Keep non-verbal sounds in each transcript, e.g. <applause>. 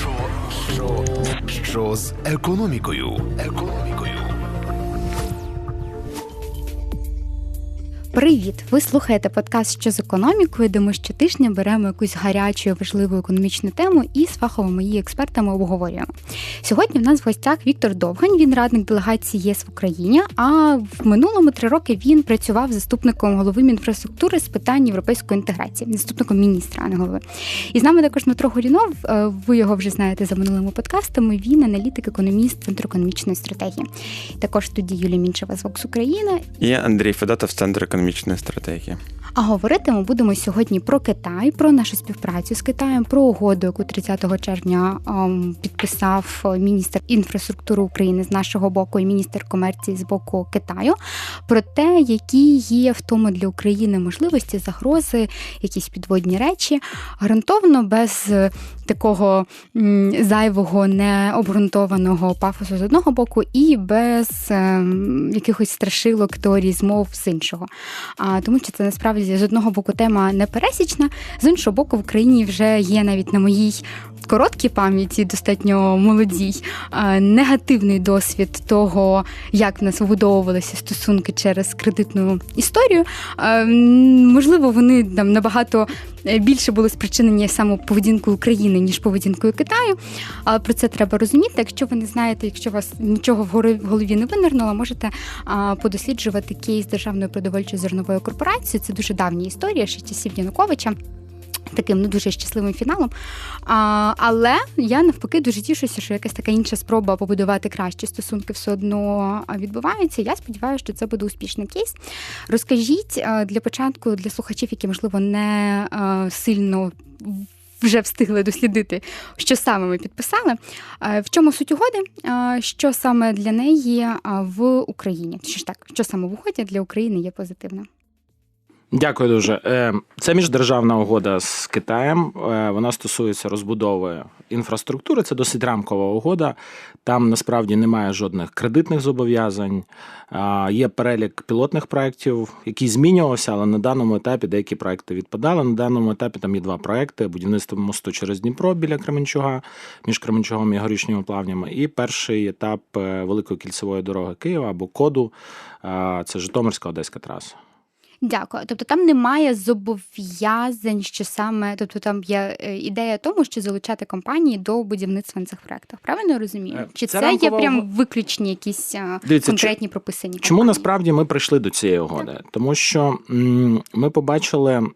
Що, що, що з економікою? Економікою. Привіт! Ви слухаєте подкаст що з економікою, де ми щотижня беремо якусь гарячу важливу економічну тему і з фаховими її експертами обговорюємо. Сьогодні в нас в гостях Віктор Довгань, він радник делегації ЄС в Україні. А в минулому три роки він працював заступником голови Мінінфраструктури з питань європейської інтеграції, заступником міністра, а не голови. І з нами також Дмитро Горінов. е, Ви його вже знаєте за минулими подкастами. Він аналітик, економіст Центру економічної стратегії. Також тоді Юлія Мінчева з Вокс України І Андрій Федотов, Центр економічної стратегії. А говорити ми будемо сьогодні про Китай, про нашу співпрацю з Китаєм, про угоду, яку 30 червня ем, підписав міністр інфраструктури України з нашого боку і міністр комерції з боку Китаю, про те, які є в тому для України можливості, загрози, якісь підводні речі, гарантовано без е, такого зайвого необґрунтованого пафосу з одного боку, і без ем, якихось страшилок теорій змов з іншого. Тому що це насправді з одного боку тема непересічна, з іншого боку, в Україні вже є навіть на моїй короткій пам'яті, достатньо молодій, негативний досвід того, як в нас вибудовувалися стосунки через кредитну історію. Можливо, вони там набагато е, більше були спричинені саме поведінкою України, ніж поведінкою Китаю. Але про це треба розуміти. Якщо ви не знаєте, якщо у вас нічого в голові не винирнуло, можете подосліджувати кейс Державної продовольчої зернової корпорації. Це дуже давня історія, ще часів Януковича. Таким не дуже щасливим фіналом. А, але я навпаки дуже тішуся, що якась така інша спроба побудувати кращі стосунки все одно відбувається. Я сподіваюся, що це буде успішний кейс. Розкажіть для початку для слухачів, які можливо не сильно вже встигли дослідити, що саме ми підписали. В чому суть угоди? Що саме для неї в Україні? Що ж так, що саме в угоді для України є позитивно? Дякую дуже. Е, Це міждержавна угода з Китаєм. Е, Вона стосується розбудови інфраструктури. Це досить рамкова угода. Там насправді немає жодних кредитних зобов'язань. Є перелік пілотних проєктів, який змінювався, але на даному етапі деякі проекти відпадали. На даному етапі там є два проекти: будівництво мосту через Дніпро біля Кременчуга, між Кременчугом і горішніми плавнями. І перший етап е, великої кільцевої дороги Києва або коду. Це Житомирська Одеська траса. Дякую. Тобто там немає зобов'язань, що саме, тобто там є е, ідея тому, що залучати компанії до будівництва на цих проектах. Правильно я розумію? Е, Чи це це, є прям виключні якісь Дивіться, конкретні прописані? Чому насправді ми прийшли до цієї угоди? Тому що ми побачили.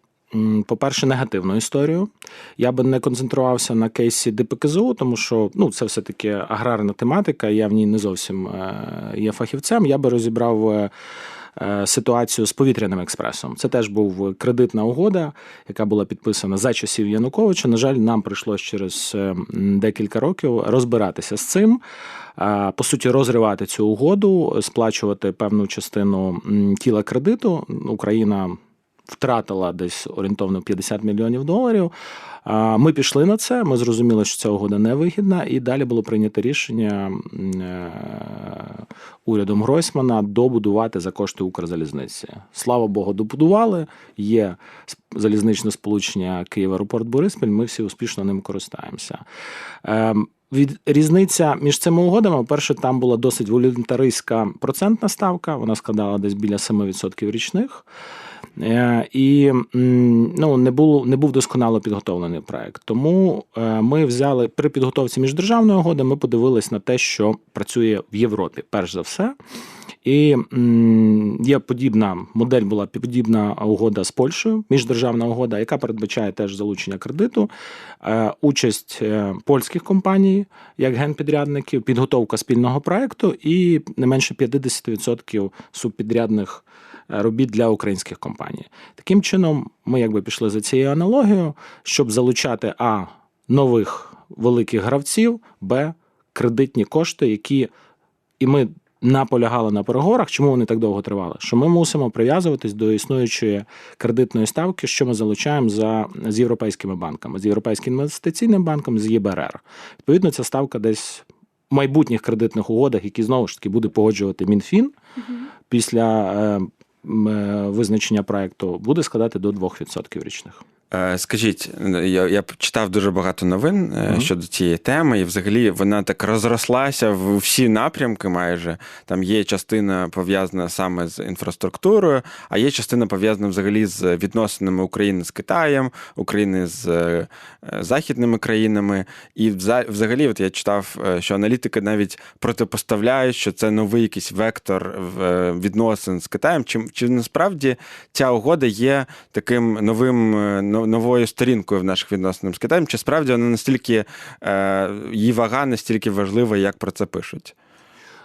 По-перше, негативну історію. Я би не концентрувався на кейсі ДПКЗУ, тому що ну, це все-таки аграрна тематика, я в ній не зовсім е, є фахівцем. Я би розібрав е, е, ситуацію з повітряним експресом. Це теж був кредитна угода, яка була підписана за часів Януковича. На жаль, нам прийшлось через е, декілька років розбиратися з цим. Е, По суті, розривати цю угоду, сплачувати певну частину тіла кредиту. Україна втратила десь орієнтовно 50 мільйонів доларів. Ми пішли на це. Ми зрозуміли, що ця угода невигідна, і далі було прийнято рішення е, урядом Гройсмана добудувати за кошти Укрзалізниці. Слава Богу, добудували. Є залізничне сполучення Київ-Аеропорт Бориспіль. Ми всі успішно ним користаємося. Ем, Від різниця між цими угодами, перше, там була досить волюнтаристська процентна ставка, вона складала десь біля 7% річних. Е, І ну, не, було, не був досконало підготовлений проект. Тому е, ми взяли при підготовці міждержавної угоди, ми подивились на те, що працює в Європі, перш за все. І є подібна модель була подібна угода з Польщею, міждержавна угода, яка передбачає теж залучення кредиту, е, участь польських компаній як генпідрядників, підготовка спільного проекту і не менше 50% субпідрядних робіт для українських компаній. Таким чином, ми якби пішли за цією аналогією, щоб залучати а нових великих гравців, б кредитні кошти, які і ми наполягали на переговорах, чому вони так довго тривали? Що ми мусимо прив'язуватись до існуючої кредитної ставки, що ми залучаємо за з європейськими банками, з європейським інвестиційним банком, з ЄБРР. Відповідно, ця ставка десь майбутніх кредитних угодах, які знову ж таки буде погоджувати МінФін після е, м, е, визначення проекту, буде складати до 2% річних. Е, Скажіть, я, я читав дуже багато новин е, Мгм. щодо цієї теми, і взагалі вона так розрослася в всі напрямки. Майже там є частина пов'язана саме з інфраструктурою, а є частина пов'язана взагалі з відносинами України з Китаєм, України з е, західними країнами. І взагалі, от я читав, е, що аналітики навіть протипоставляють, що це новий якийсь вектор е, відносин з Китаєм. Чи, чи насправді ця угода є таким новим е, но- новою сторінкою в наших відносинах з Китаєм? Чи справді вона настільки е, її вага настільки важлива, як про це пишуть?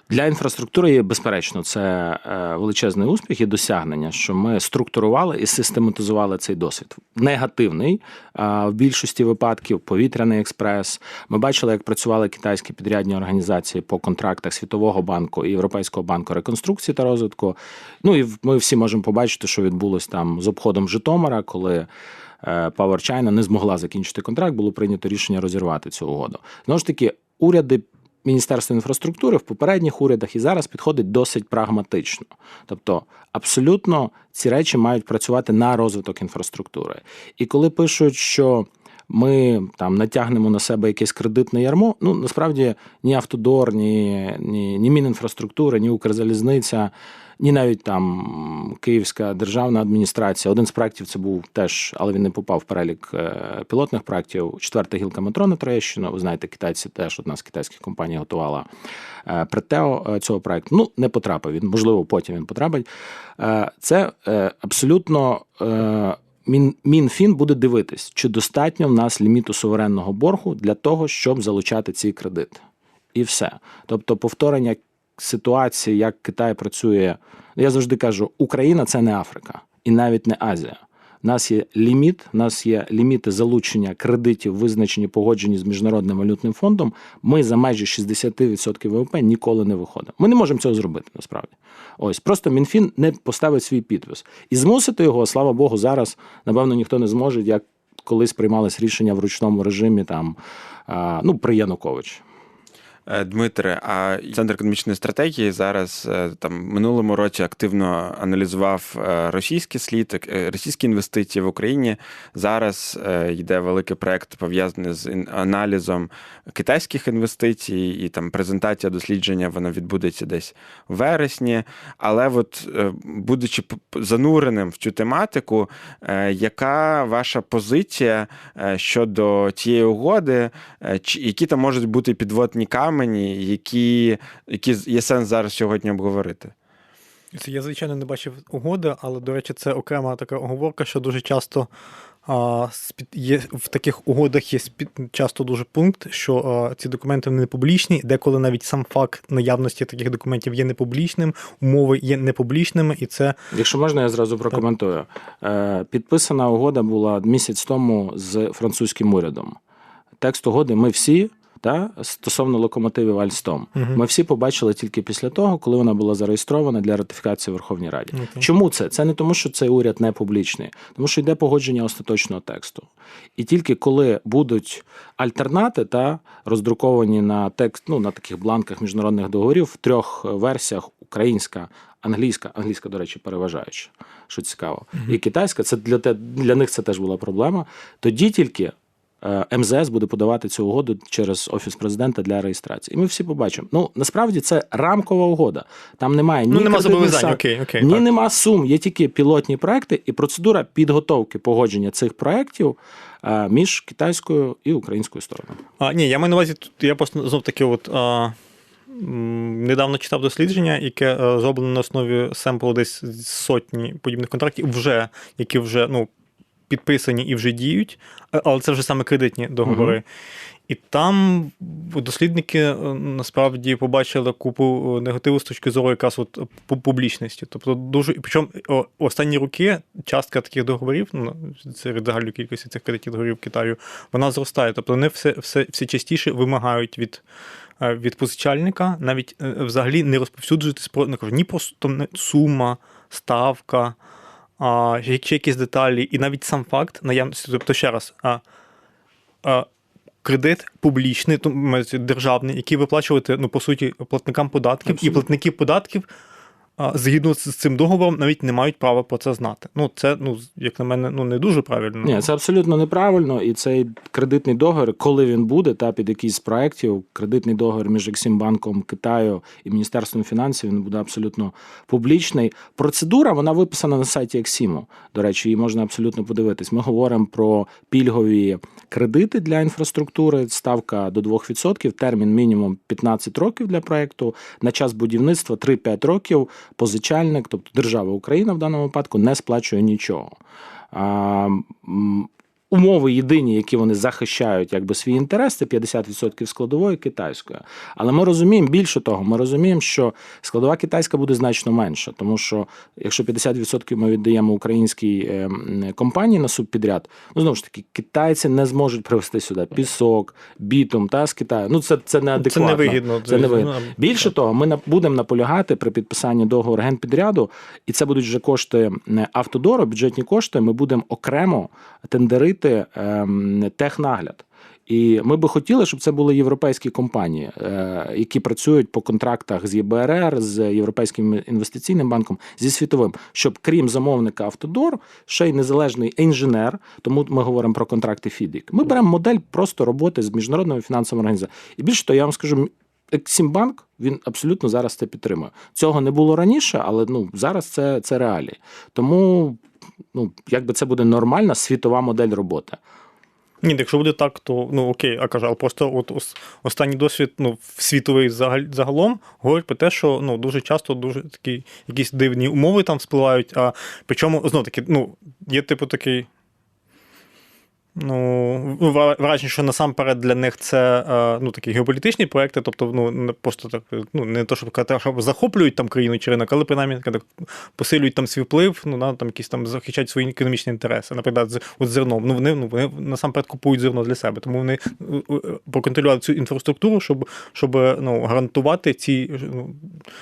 Для інфраструктури безперечно це е, величезний успіх і досягнення, що ми структурували і систематизували цей досвід. Негативний в більшості випадків повітряний експрес. Ми бачили, як працювали китайські підрядні організації по контрактах Світового банку і Європейського банку реконструкції та розвитку. Ну і ми всі можемо побачити, що відбулось там з обходом Житомира, коли. Е, Power China не змогла закінчити контракт, було прийнято рішення розірвати цю угоду. Знову ж таки, уряди Міністерство інфраструктури в попередніх урядах і зараз підходить досить прагматично. Тобто, абсолютно ці речі мають працювати на розвиток інфраструктури. І коли пишуть, що ми там натягнемо на себе якесь кредитне ярмо, ну насправді ні Автодор, ні, ні, ні Мінінфраструктура, ні Укрзалізниця, ні навіть там Київська державна адміністрація. Один з проєктів це був теж, але він не попав в перелік е, пілотних проєктів. Четверта гілка метро на Троєщину. Ви знаєте, китайці теж одна з китайських компаній готувала е, претео е, цього проєкту. Ну, не потрапив він, можливо, потім він потрапить. Це абсолютно. Мінфін буде дивитись, чи достатньо в нас ліміту суверенного боргу для того, щоб залучати ці кредити. І все. Тобто, повторення ситуації, як Китай працює. Я завжди кажу: Україна це не Африка і навіть не Азія. У нас є ліміт, у нас є ліміти залучення кредитів, визначені погоджені з міжнародним валютним фондом. Ми за майже 60% ВВП ніколи не виходимо. Ми не можемо цього зробити насправді. Ось просто Мінфін не поставить свій підпис і змусити його, слава Богу, зараз напевно ніхто не зможе, як колись приймались рішення в ручному режимі там ну при Януковичі. Е, Дмитре, а центр економічної стратегії зараз е, там минулому році активно аналізував е, російський слід, російські інвестиції в Україні. Зараз йде великий проект пов'язаний з аналізом китайських інвестицій, і там презентація дослідження вона відбудеться десь в вересні. Але, от будучи зануреним в цю тематику, яка ваша позиція щодо цієї угоди, чи- які там можуть бути підводні камені, які, які є сенс зараз сьогодні обговорити? Це Я, звичайно, не бачив угоди, але, до речі, це окрема така оговорка, що дуже часто а, є, в таких угодах є спід, часто дуже пункт, що а, ці документи не публічні, деколи навіть сам факт наявності таких документів є непублічним, умови є непублічними, і це Якщо можна, я зразу прокоментую. Е, Підписана угода була місяць тому з французьким урядом. Текст угоди ми всі. Та стосовно локомотивів Альстом, Мгм. ми всі побачили тільки після того, коли вона була зареєстрована для ратифікації в Верховній Раді. Окей. Чому це? Це не тому, що цей уряд не публічний, тому що йде погодження остаточного тексту. І тільки коли будуть альтернати та роздруковані на текст, ну на таких бланках міжнародних договорів в трьох версіях: українська, англійська, англійська, до речі, переважаюча, що цікаво, і китайська, це для те для них це теж була проблема. Тоді тільки. Е, МЗС буде подавати цю угоду через офіс президента для реєстрації. І ми всі побачимо. Ну насправді це рамкова угода. Там немає ні ну, нема зобов'язань. Окей, окей. ні, так. нема сум, є тільки пілотні проекти і процедура підготовки погодження цих проєктів е, між китайською і українською стороною. А, ні, я маю на увазі, тут я просто знов таки, от а, недавно читав дослідження, яке зроблено на основі семплу десь сотні подібних контрактів, вже, які вже ну, підписані і вже діють, але це вже саме кредитні договори. І там дослідники е, насправді побачили купу е, негативу з точки зору якраз от публічності. Тобто дуже і причому останні роки частка таких договорів, ну серед загальної кількості цих кредитів договорів Китаю, вона зростає. Тобто вони все, все, все частіше вимагають від. е, Від позичальника навіть е, взагалі не розповсюджуватись про не кажу, ні просто не- сума, ставка, а, чи якісь деталі, і навіть сам факт наявності. Тобто, ще раз, а, а, кредит публічний, державний, який виплачувати, ну, по суті, платникам податків, і Абсолютно. платники податків згідно з цим договором навіть не мають права про це знати. Ну, це, ну, як на мене, ну не дуже правильно. Ні, це абсолютно неправильно. І цей кредитний договір, коли він буде, та під якийсь з проєктів, кредитний договір між Ексімбанком Китаю і Міністерством фінансів, він буде абсолютно публічний. Процедура вона виписана на сайті Ексіму. До речі, її можна абсолютно подивитись. Ми говоримо про пільгові кредити для інфраструктури, ставка до 2%, термін мінімум 15 років для проєкту. На час будівництва 3-5 років позичальник, тобто держава Україна в даному випадку, не сплачує нічого. Умови єдині, які вони захищають, якби свій інтерес, це 50% складової китайської. Але ми розуміємо більше того, ми розуміємо, що складова китайська буде значно менша, тому що якщо 50% ми віддаємо українській е, компанії на субпідряд, ну знову ж таки, китайці не зможуть привезти сюди пісок, бітум та з Китаю. Ну це, це неадекватно. Це невигідно. Це невигідно. Ну, Більше того, ми на- будемо наполягати при підписанні договору генпідряду, і це будуть вже кошти не автодору, бюджетні кошти. Ми будемо окремо тендерити ем, технагляд. І ми би хотіли, щоб це були європейські компанії, е, які працюють по контрактах з ЄБРР, з Європейським інвестиційним банком, зі світовим, щоб крім замовника Автодор, ще й незалежний інженер, тому ми говоримо про контракти FIDIC. Ми беремо модель просто роботи з міжнародними фінансовими організаціями. І більше того, я вам скажу, Ексімбанк він абсолютно зараз це підтримує. Цього не було раніше, але ну зараз це, це реалії. Тому ну якби це буде нормальна світова модель роботи. Ні, якщо буде так, то ну окей, а кажу, але просто от останній досвід ну, світовий загалом говорить про те, що ну дуже часто дуже такі якісь дивні умови там спливають. А причому знов таки, ну, є типу такий. Ну, вра- враження, що насамперед для них це е, ну, такі геополітичні проекти, тобто ну, не просто так, ну, не то, щоб казати, що захоплюють там країну чи ринок, але принаймні так, посилюють там свій вплив, ну, на, там якісь там захищають свої економічні інтереси. Наприклад, з от зерном. Ну, вони, ну, вони насамперед купують зерно для себе, тому вони е, е, проконтролювали цю інфраструктуру, щоб, щоб ну, гарантувати ці ну,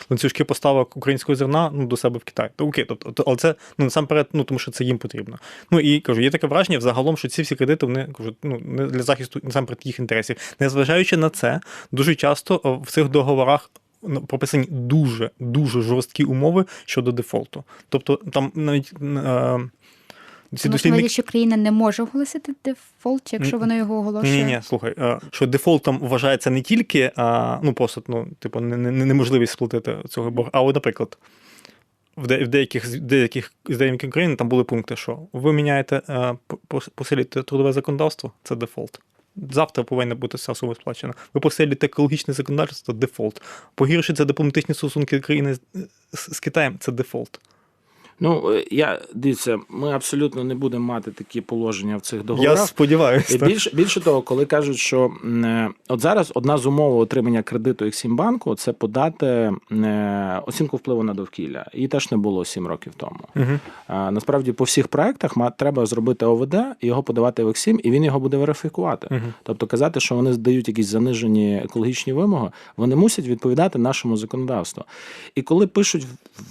ланцюжки поставок українського зерна ну, до себе в Китай. То окей, тобто, але це ну, насамперед, ну, тому що це їм потрібно. Ну і кажу, є таке враження взагалом, що ці всі кредити вони кажу, ну, не для захисту насамперед їх інтересів. Незважаючи на це, дуже часто в цих договорах. ну, Прописані дуже дуже жорсткі умови щодо дефолту. Тобто там навіть е, ці дослідники що країна не може оголосити дефолт, якщо вона його оголошує. ні, ні, слухай, е, що дефолтом вважається не тільки а, ну, просто ну, типу, не- не- неможливість сплатити цього боргу, а от, наприклад, в, де, в деяких, деяких з деяких країн там були пункти, що ви міняєте е, посилюєте трудове законодавство, це дефолт. Завтра повинна бути вся сума сплачена. Ви посилюєте екологічне законодавство, дефолт. Погіршиться дипломатичні стосунки країни з Китаєм, це дефолт. Ну е, я дивіться, ми абсолютно не будемо мати такі положення в цих договорах. Я сподіваюся. І більше, більше того, коли кажуть, що е, от зараз одна з умов отримання кредиту Ексімбанку це подати е, оцінку впливу на довкілля. Її теж не було сім років тому. Угу. Насправді по всіх проектах треба зробити ОВД, і його подавати в Ексім, і він його буде верифікувати. Мгм. Тобто казати, що вони здають якісь занижені екологічні вимоги, вони мусять відповідати нашому законодавству. І коли пишуть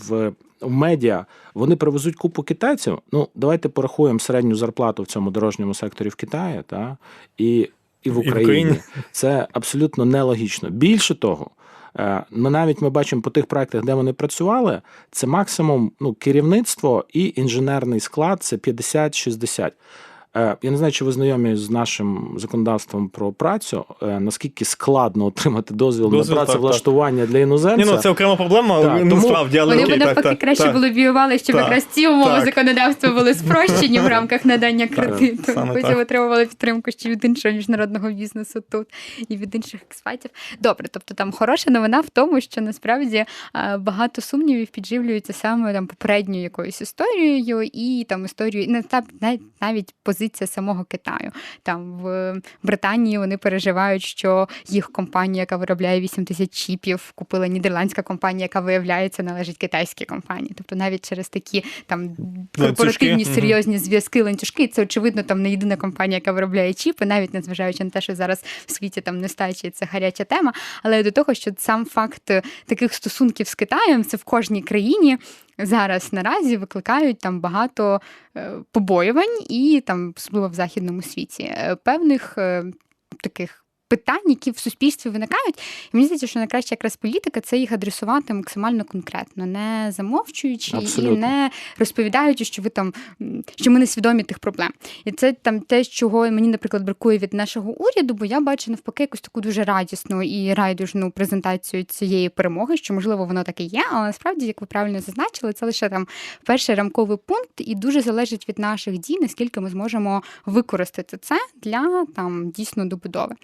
в, в медіа, вони привезуть купу китайців. Ну, давайте порахуємо середню зарплату в цьому дорожньому секторі в Китаї, та і, і в в Україні. Україні. Це абсолютно нелогічно. Більше того. е, Ми навіть ми бачимо по тих проектах, де вони працювали, це максимум ну, керівництво і інженерний склад це 50-60. Е, Я не знаю, чи ви знайомі з нашим законодавством про працю, е, наскільки складно отримати дозвіл, Дозвіл, на так, працевлаштування для іноземця. Ні, ну це окрема проблема, Так, ну тому справді, але Вони окей, б навпаки так, краще так. було лобіювали, щоб Так, якраз ці умови так. законодавства були спрощені в рамках надання кредиту. Потім отримували підтримку ще від іншого міжнародного бізнесу тут і від інших експатів. Добре, тобто там хороша новина в тому, що насправді е, багато сумнівів підживлюються саме там попередньою якоюсь історією і там історією, не та навіть навіть позиція самого Китаю. Там в Британії вони переживають, що їх компанія, яка виробляє 8 тисяч чіпів, купила нідерландська компанія, яка виявляється належить китайській компанії. Тобто навіть через такі там корпоративні мгм. серйозні зв'язки, ланцюжки, це очевидно там не єдина компанія, яка виробляє чіпи, навіть незважаючи на те, що зараз в світі там нестачі, це гаряча тема. Але до того, що сам факт таких стосунків з Китаєм, це в кожній країні. Зараз наразі викликають там багато е, побоювань і там, особливо в західному світі, е, певних е, таких питань, які в суспільстві виникають. І мені здається, що найкраща якраз політика це їх адресувати максимально конкретно, не замовчуючи Абсолютно. і не розповідаючи, що ви там що ми не свідомі тих проблем. І це там те, чого мені, наприклад, бракує від нашого уряду, бо я бачу навпаки якусь таку дуже радісну і райдужну презентацію цієї перемоги, що можливо воно так і є, але насправді, як ви правильно зазначили, це лише там перший рамковий пункт, і дуже залежить від наших дій, наскільки ми зможемо використати це для там дійсно добудови.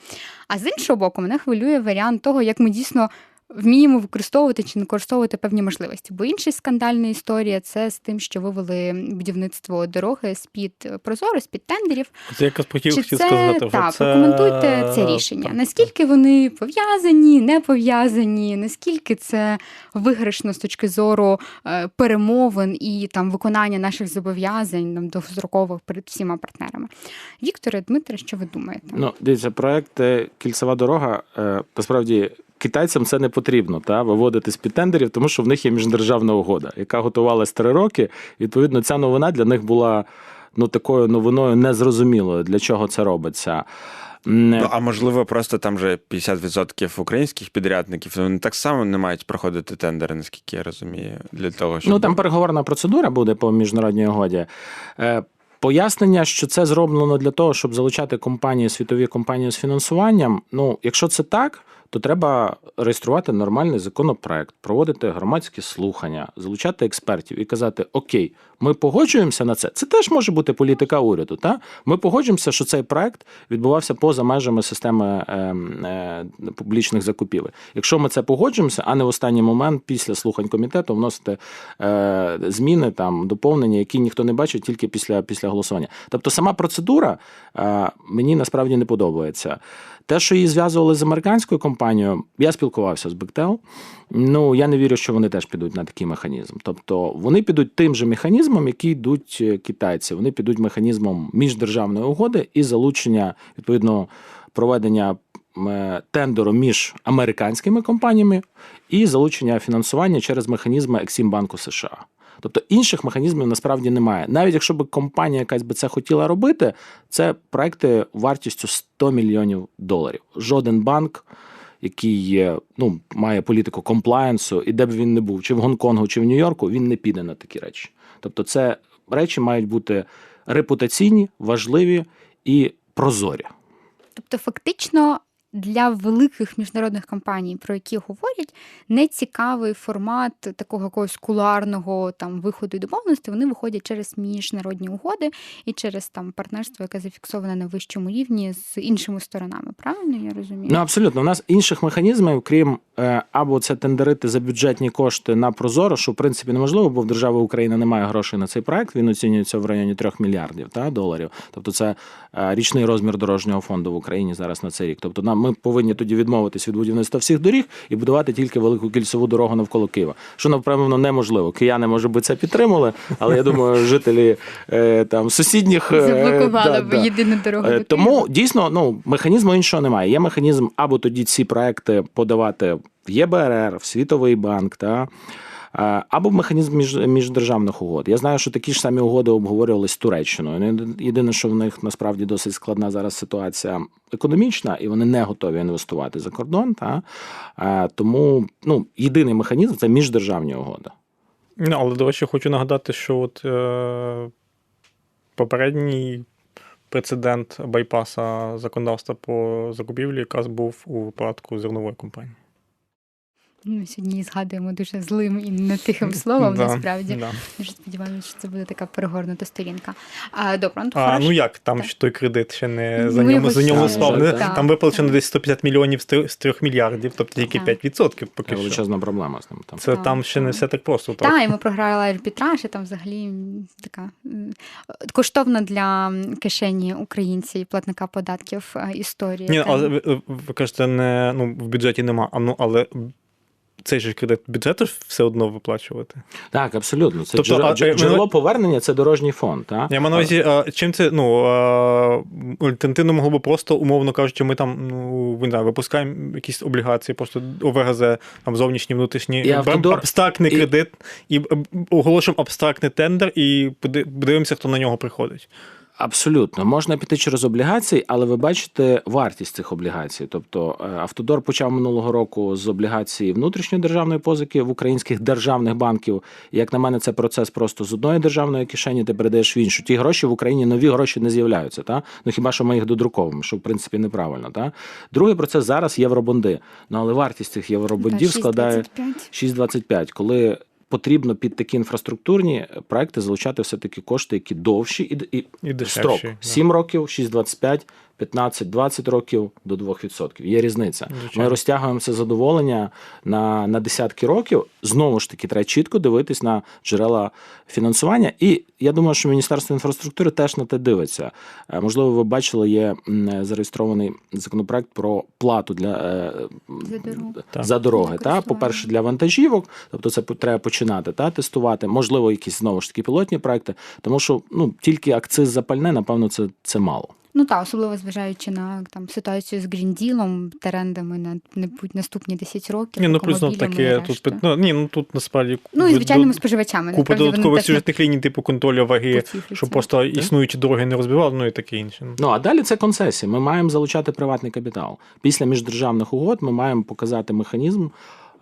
А з іншого боку, мене хвилює варіант того, як ми дійсно. Вміємо використовувати чи не використовувати певні можливості. Бо інша скандальна історія це з тим, що вивели будівництво дороги з-під прозоро, з-під тендерів. Це якраз хотів, Чи хотів це сказати, так, це... прокоментуйте це рішення. так. Наскільки вони пов'язані, не пов'язані, наскільки це виграшно з точки зору е, перемовин і там виконання наших зобов'язань там, довгострокових перед всіма партнерами? Вікторе, Дмитре, що ви думаєте? Ну, дивіться, проект е, Кільцева дорога е, насправді. Китайцям це не потрібно та виводити з під тендерів, тому що в них є міждержавна угода, яка готувалась три роки. Відповідно, ця новина для них була ну такою новиною незрозумілою, для чого це робиться. М, Ну, а можливо, просто там же 50% українських підрядників, вони так само не мають проходити тендери, наскільки я розумію, для того, щоб Ну там переговорна процедура буде по міжнародній угоді. Е, Пояснення, що це зроблено для того, щоб залучати компанії, світові компанії з фінансуванням. Ну, якщо це так, то треба реєструвати нормальний законопроект, проводити громадські слухання, залучати експертів і казати: Окей, ми погоджуємося на це. Це теж може бути політика уряду. Та ми погоджуємося, що цей проект відбувався поза межами системи е, е, публічних закупівель. Якщо ми це погоджуємося, а не в останній момент після слухань комітету вносити е, зміни там доповнення, які ніхто не бачить тільки після, після голосування. Тобто сама процедура е, мені насправді не подобається. Те, що її зв'язували з американською компанією, я спілкувався з Бектел. Ну я не вірю, що вони теж підуть на такий механізм. Тобто вони підуть тим же механізмом, який йдуть е, китайці. Вони підуть механізмом міждержавної угоди і залучення відповідно проведення е, тендеру між американськими компаніями і залучення фінансування через механізми Ексімбанку США. Тобто інших механізмів насправді немає. Навіть якщо б компанія якась би це хотіла робити, це проекти вартістю 100 мільйонів доларів. Жоден банк, який є, ну, має політику комплаєнсу, і де б він не був, чи в Гонконгу, чи в Нью-Йорку, він не піде на такі речі. Тобто, це речі мають бути репутаційні, важливі і прозорі. Тобто, фактично. Для великих міжнародних компаній, про які говорять, не цікавий формат такого якогось куларного там виходу і домовленості. Вони виходять через міжнародні угоди і через там партнерство, яке зафіксоване на вищому рівні з іншими сторонами. Правильно я розумію? Ну абсолютно, у нас інших механізмів, крім або це тендерити за бюджетні кошти на Прозоро, що в принципі неможливо, бо в держави України немає грошей на цей проект. Він оцінюється в районі 3 мільярдів та, доларів. Тобто, це е, річний розмір дорожнього фонду в Україні зараз на цей рік. Тобто, нам ми повинні тоді відмовитись від будівництва всіх доріг і будувати тільки велику кільцеву дорогу навколо Києва. Що напевно неможливо. Кияни, може би, це підтримали, але я думаю, <laughs> жителі е, там сусідніх е, Заблокували б єдину дорогу. Е, Тому дійсно ну механізму іншого немає. Є механізм або тоді ці проекти подавати в ЄБРР, в Світовий банк, та або механізм між, міждержавних угод. Я знаю, що такі ж самі угоди обговорювалися з Туреччиною. Ну, Єдине, що в них насправді досить складна зараз ситуація економічна, і вони не готові інвестувати за кордон. Та тому ну єдиний механізм це міждержавні угоди. Ну, але, до речі, хочу нагадати, що от е, попередній прецедент байпаса законодавства по закупівлі якраз був у випадку зернової компанії. Ми сьогодні згадуємо дуже злим і не тихим словом, Да, насправді. да. Дуже сподіваємося, що це буде така перегорнута сторінка. А, добре, ну, А, ну як, там Так. ж той кредит ще не Ну, за ньому, за ньому. Не- так, Там виплачено десь 150 мільйонів з 3, мільярдів, тобто тільки Так. 5% Це поки що. величезна проблема з ним. Там. Це там ще не все так просто. Так. Так, і ми програли арбітраж, і там взагалі така коштовна для кишені українців і платника податків е, історія. Ні, яка- але ви, ви- ви кажете, не, ну, в бюджеті нема, а, ну, але цей же кредит бюджету все одно виплачувати. Так, абсолютно. Це Тобто, джерело, а, джерело мене- повернення це дорожній фонд. Та? Я маю на увазі, а, чим це, ну, а, могло б просто, умовно кажучи, ми там, ну, не знаю, випускаємо якісь облігації, просто ОВГЗ, там зовнішні, внутрішні, І автодор- абстрактний і- кредит і оголошуємо абстрактний тендер і подивимося, хто на нього приходить. Абсолютно, можна піти через облігації, але ви бачите вартість цих облігацій. Тобто е, Автодор почав минулого року з облігації внутрішньої державної позики в українських державних банків. Як на мене, це процес просто з одної державної кишені ти передаєш в іншу. Ті гроші в Україні нові гроші не з'являються. Та? Ну хіба що ми їх додруковуємо, що в принципі неправильно. Та? Другий процес зараз євробонди. Ну але вартість цих євробондів складає 6,25. 6,25, коли потрібно під такі інфраструктурні проекти залучати все-таки кошти, які довші і, і, І дешевші, строк. да. 7 років, 6,25, 15, 20 років до 2%. Є різниця. Звичайно. Ми розтягуємо це задоволення на, на десятки років. Знову ж таки, треба чітко дивитись на джерела фінансування. І я думаю, що Міністерство інфраструктури теж на те дивиться. Е, Можливо, ви бачили, є зареєстрований законопроект про плату для е, За дорогу. Так. за дороги. Та по-перше, для вантажівок, тобто це треба починати та тестувати. Можливо, якісь знову ж таки пілотні проекти, тому що ну тільки акциз за пальне, напевно, це, це мало. Ну так, особливо зважаючи на там ситуацію з грінділом, трендами на не будь наступні 10 років. Ні, ну плюс знов таки тут під- ну, ні, ну тут насправді ну і звичайними до- споживачами. купа додаткових не сюжетних ліній, типу контролю ваги, щоб просто існуючі дороги не розбивали, ну і таке інше. Ну, Ну а далі це концесії. Ми маємо залучати приватний капітал. Після міждержавних угод ми маємо показати механізм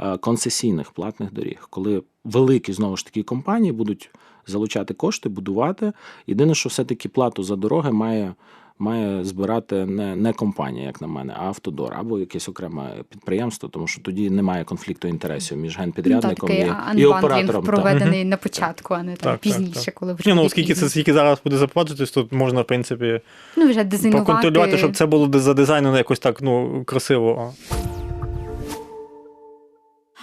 е, концесійних платних доріг, коли великі знову ж таки компанії будуть залучати кошти, будувати. Єдине, що все-таки плату за дороги має. Має збирати не, не компанія, як на мене, а автодор або якесь окреме підприємство, тому що тоді немає конфлікту інтересів між Ну, так, генпідрядником такий і, і оператором. Проведений на початку, а не там Так, так, пізніше, так. коли вже Ні, ну оскільки це скільки зараз буде запроваджуватись, тут можна, в принципі, ну, вже дизайнувати. проконтролювати, щоб це було за дизайну якось так ну, красиво.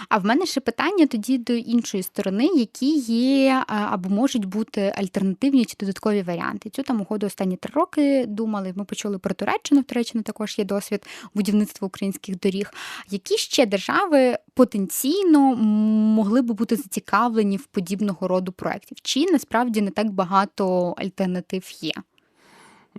А в мене ще питання тоді до іншої сторони, які є або можуть бути альтернативні чи додаткові варіанти. Цю там угоду останні три роки думали. Ми почули про Туреччину. В Туреччині також є досвід будівництва українських доріг. Які ще держави потенційно могли би бути зацікавлені в подібного роду проєктів? Чи насправді не так багато альтернатив є?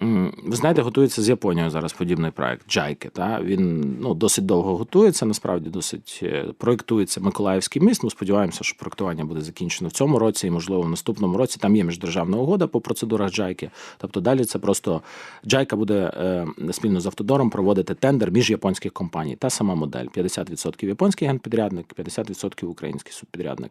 Ви знаєте, готується з Японією зараз подібний проект Джайки. Та він ну досить довго готується. Насправді досить е, проєктується Миколаївський міст. Ми сподіваємося, що проєктування буде закінчено в цьому році, і можливо в наступному році. Там є міждержавна угода по процедурах Джайки. Тобто далі це просто Джайка буде е, спільно з автодором проводити тендер між японських компаній. Та сама модель: 50% японський генпідрядник, 50% український субпідрядник.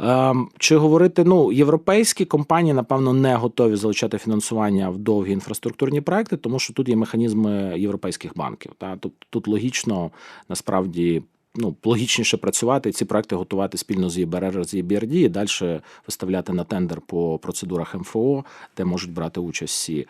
Ем, Чи говорити, ну, європейські компанії, напевно, не готові залучати фінансування в довгі інфраструктурні проекти, тому що тут є механізми європейських банків. Та? Тобто тут логічно насправді. Ну, логічніше працювати ці проекти готувати спільно з ЄБРР, з ЄБРД і далі виставляти на тендер по процедурах МФО, де можуть брати участь всі.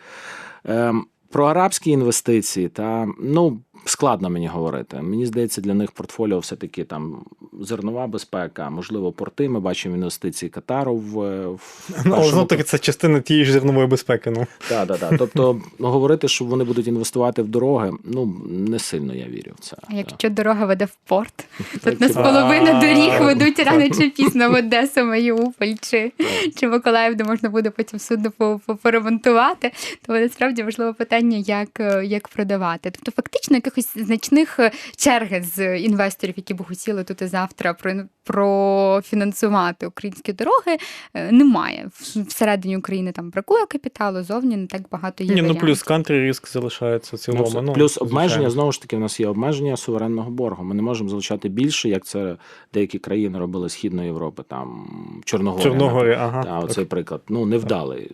Ем, про арабські інвестиції, та ну складно мені говорити. Мені здається, для них портфоліо все-таки там зернова безпека, можливо, порти. Ми бачимо інвестиції Катару в, в Ну, але знов таки це частина тієї ж зернової безпеки. Ну. Так, так, так. Тобто ну, говорити, що вони будуть інвестувати в дороги, ну не сильно я вірю в це. А якщо дорога веде в порт, <laughs> тут нас типу, половина доріг ведуть рано чи пізно в Одесу, Маріуполь чи, чи Миколаїв, де можна буде потім судно по- по- поремонтувати, то насправді важливе питання, як, е, як продавати. Тобто, фактично, якихось значних е, черги з інвесторів, які б хотіли тут і завтра профінансувати українські дороги, е, немає. Всередині України там бракує капіталу, зовні не так багато є. Ні, ну плюс кантрі риск залишається в Ну, цілому. Ну, Плюс звичайно. обмеження знову ж таки, в нас є обмеження суверенного боргу. Ми не можемо залучати більше, як це деякі країни робили Східної Європи, там Чорногорія. Чорногорі, ага. Та, оцей приклад. Ну, невдалий.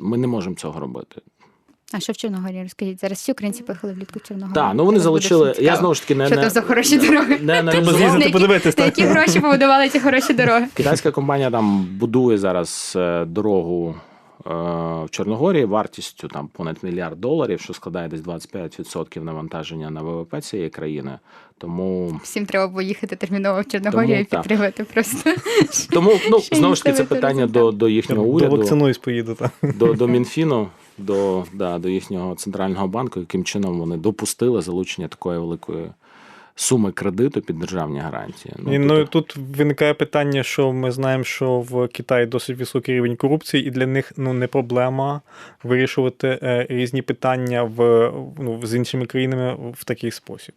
Ми не можемо цього робити. А що в Чорногорії? Розкажіть, зараз всі українці поїхали влітку в Чорногорію. Так, ну вони залучили. Я цікаво. знову ж таки не, Що не, там за хороші дороги? не аналізував. з'їздити На які- подивитись. На які гроші побудували ці хороші дороги? Китайська компанія там будує зараз е, дорогу е, в Чорногорії вартістю там понад мільярд доларів, що складає десь 25% навантаження на ВВП цієї країни. Тому Всім треба було їхати терміново в Чорногорію Тому і так. підтримати просто. тому ну знову ж таки це питання до, до їхнього До уряду, вакцинуюсь поїду. Так. до, до Мінфіну, до, да, до їхнього центрального банку, яким чином вони допустили залучення такої великої суми кредиту під державні гарантії. І, тут- ну, тут виникає питання, що ми знаємо, що в Китаї досить високий рівень корупції, і для них ну, не проблема вирішувати е, різні питання в, ну, з іншими країнами в такий спосіб.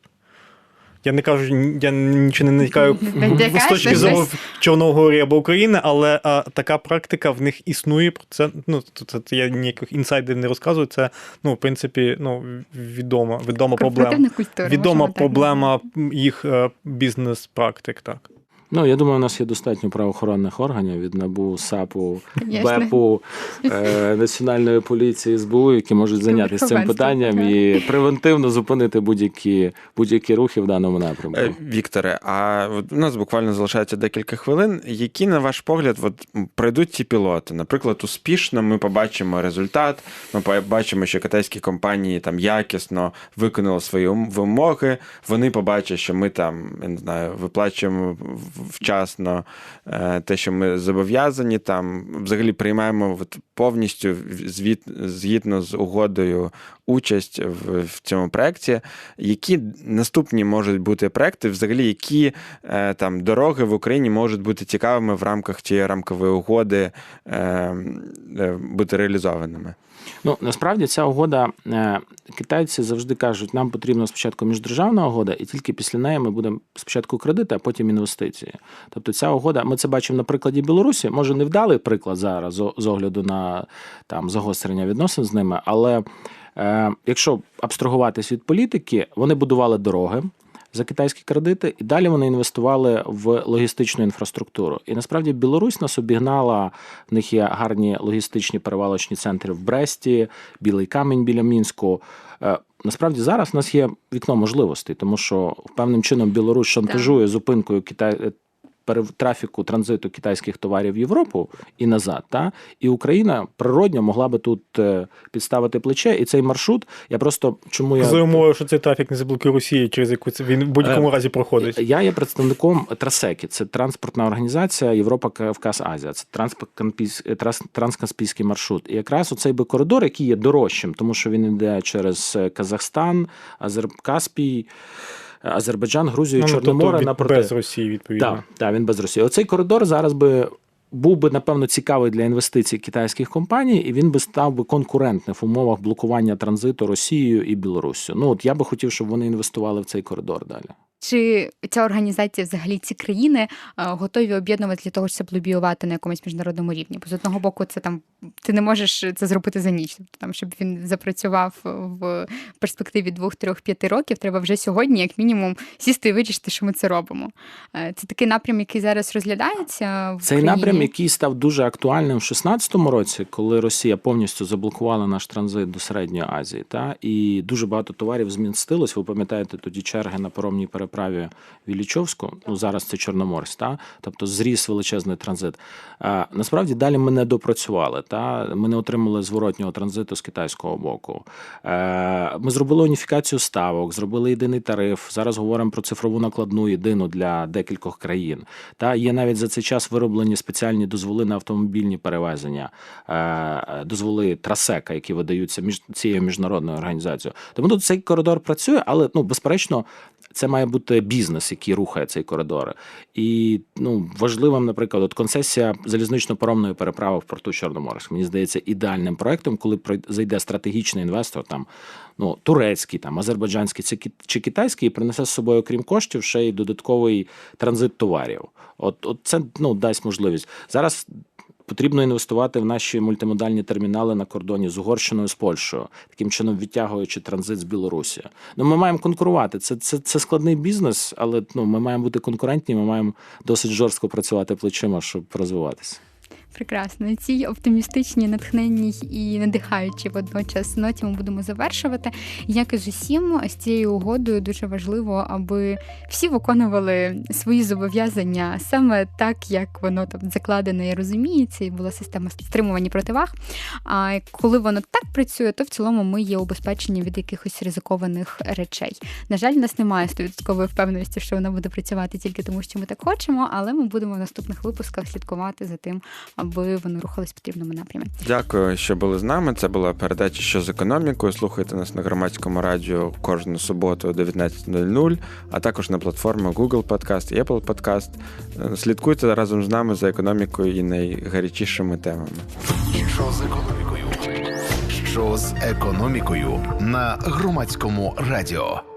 Я не кажу, я нічого не Натякаєш <laughs> з точки зору? Чорногорії або України, але а, така практика в них існує. Про це ну це, це я ніяких інсайдів не розказую. Це ну в принципі ну відома відома проблема. Культура. Відома проблема їх е, бізнес-практик, так. Ну, я думаю, у нас є достатньо правоохоронних органів від НАБУ, САПу, Конечно. БЕПу, е, Національної поліції, СБУ, які можуть зайнятися цим питанням і превентивно зупинити будь-які, будь-які рухи в даному напрямку. Е, Вікторе, а у нас буквально залишається декілька хвилин. Які, на ваш погляд, от пройдуть ці пілоти? Наприклад, успішно ми побачимо результат. Ми побачимо, що китайські компанії там якісно виконали свої вимоги. Вони побачать, що ми там я не знаю, виплачуємо в- вчасно е, те, що ми зобов'язані. Там взагалі приймаємо повністю звіт згідно з угодою участь в, в цьому проєкті. Які наступні можуть бути проекти, взагалі, які е, там дороги в Україні можуть бути цікавими в рамках цієї рамкової угоди е, бути реалізованими? Ну насправді ця угода е, китайці завжди кажуть, нам потрібна спочатку міждержавна угода, і тільки після неї ми будемо спочатку кредити, а потім інвестиції. Тобто ця угода, ми це бачимо на прикладі Білорусі. Може, не вдалий приклад зараз з- огляду на там загострення відносин з ними, але е, якщо абстрагуватись від політики, вони будували дороги. За китайські кредити, і далі вони інвестували в логістичну інфраструктуру. І насправді Білорусь нас обігнала. В них є гарні логістичні перевалочні центри в Бресті, Білий Камінь біля Мінську. Е, Насправді зараз в нас є вікно можливостей, тому що певним чином Білорусь шантажує зупинкою Китай. Трафіку транзиту китайських товарів в Європу і назад, та і Україна природньо могла би тут е, підставити плече, і цей маршрут. Я просто чому я За умовою, що цей трафік не заблокує Росії, через яку це він в будь-якому Е, разі проходить. Я є представником Трасеки. Це транспортна організація Європа Кавказ Азія. Це е, транс- транскаспійський маршрут. І якраз оцей би коридор, який є дорожчим, тому що він йде через Казахстан, Азер... Каспій, Азербайджан, Грузію, Ну, ну, Чорноморе на від- напроти. без Росії, відповідно. Так, так, він без Росії. Оцей коридор зараз би. Був би напевно цікавий для інвестицій китайських компаній, і він би став би конкурентним в умовах блокування транзиту Росією і Білоруссю. Ну от я би хотів, щоб вони інвестували в цей коридор далі. Чи ця організація, взагалі ці країни е, готові об'єднувати для того, щоб лобіювати на якомусь міжнародному рівні? Бо з одного боку, це там ти не можеш це зробити за ніч. Тобто там, щоб він запрацював в перспективі двох, трьох, п'яти років, треба вже сьогодні, як мінімум, сісти і вирішити, що ми це робимо. Е, Це такий напрям, який зараз розглядається в Цей Україні? напрям, який став дуже актуальним в 16-му році, коли Росія повністю заблокувала наш транзит до середньої Азії, та і дуже багато товарів змістилось. Ви пам'ятаєте тоді черги на паромній переправі в Іллічовську, Ну зараз це Чорноморськ, та тобто зріс величезний транзит. А, насправді далі ми не допрацювали. Та ми не отримали зворотнього транзиту з китайського боку. Е, Ми зробили уніфікацію ставок, зробили єдиний тариф. Зараз говоримо про цифрову накладну єдину для декількох країн. Та є навіть за цей час вироблені спеціальні дозволи на автомобільні перевезення, е, дозволи трасека, які видаються між цією міжнародною організацією. Тому тут цей коридор працює, але ну безперечно. Це має бути бізнес, який рухає цей коридор. І ну важливим, наприклад, от концесія залізнично-паромної переправи в порту Чорноморськ. Мені здається, ідеальним проектом, коли зайде стратегічний інвестор, там ну турецький, там азербайджанський чи китайський, і принесе з собою, крім коштів, ще й додатковий транзит товарів. От, от це ну дасть можливість зараз. Потрібно інвестувати в наші мультимодальні термінали на кордоні з Угорщиною з Польщею, таким чином відтягуючи транзит з Білорусі. Ну ми маємо конкурувати. Це, це, це складний бізнес, але ну ми маємо бути конкурентні. Ми маємо досить жорстко працювати плечима, щоб розвиватися. Прекрасно. На цій оптимістичній, натхненній і надихаючій водночас ноті ми будемо завершувати. Як і з усім, з цією угодою дуже важливо, аби всі виконували свої зобов'язання саме так, як воно там закладено і розуміється, і була система стримування противаг. А коли воно так працює, то в цілому ми є убезпечені від якихось ризикованих речей. На жаль, у нас немає 100% впевненості, що воно буде працювати тільки тому, що ми так хочемо, але ми будемо в наступних випусках слідкувати за тим, аби воно рухалось в потрібному напрямі. Дякую, що були з нами. Це була передача що з економікою. Слухайте нас на громадському радіо кожну суботу о 19.00, а також на платформах Google Podcast і Apple Podcast. Слідкуйте разом з нами за економікою і найгарячішими темами. Що з економікою? Що з економікою на громадському радіо?